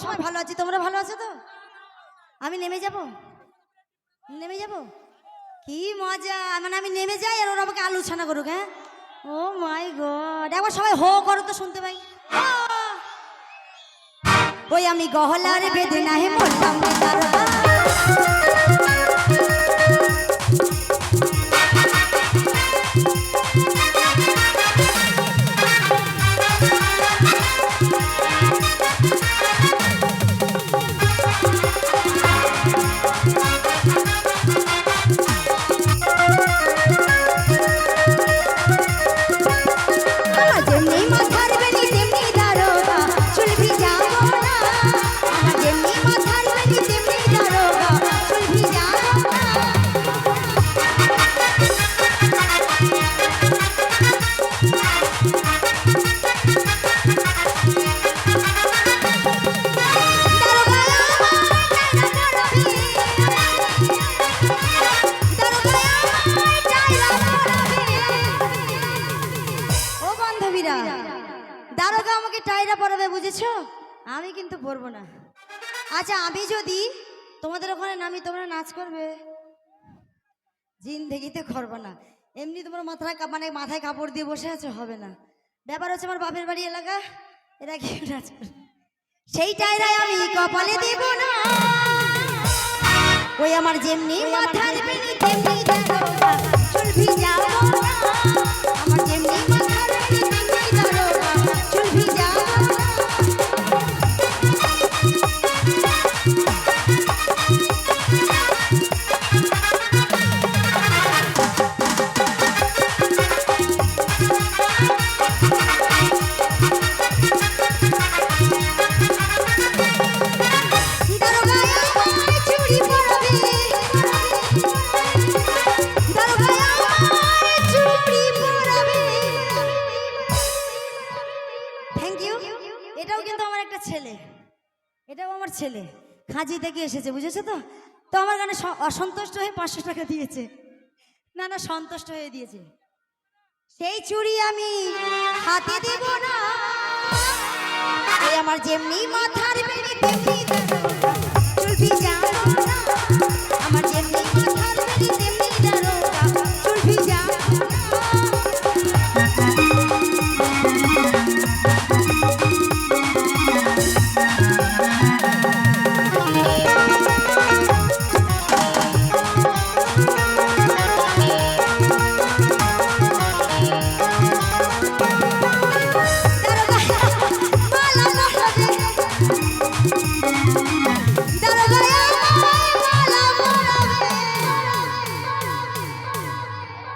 সবসময় ভালো আছি, তোমরা ভালো আছো তো? আমি নেমে যাব? নেমে যাব? কি মজা মানে আমি নেমে যাই আর ওরা আমাকে আলোচনা করুক হ্যাঁ? ও মাই গড, একবার সবাই হো করো তো শুনতে পাই! ওই আমি গহলার বেদে নাহে বললাম আমাকে টাইরা পরাবে বুঝেছ? আমি কিন্তু পরবো না। আচ্ছা আমি যদি তোমাদের ওখানে নামি তোমরা নাচ করবে। জিন্দেগিতে করব না। এমনি তোমার মাথায় মানে মাথায় কাপড় দিয়ে বসে আছো হবে না। ব্যাপার হচ্ছে আমার বাপের বাড়ি এলাকা এরা কি নাচ করে? সেই টাইরাই আমি কপালে দেব না। ওই আমার যেমনি মাথার বেনি তেমনি দারোগা চুল ভিজাবো না। আমার এটাও কিন্তু আমার একটা ছেলে। এটাও আমার ছেলে। খাঁজি থেকে এসেছে, বুঝেছ তো? তো আমার গানে অসন্তুষ্ট হয়ে পাঁচশো টাকা দিয়েছে। না না, সন্তুষ্ট হয়ে দিয়েছে। সেই চুড়ি আমি হাতে দেব না। আমার যেমনি মাথার বেড়ে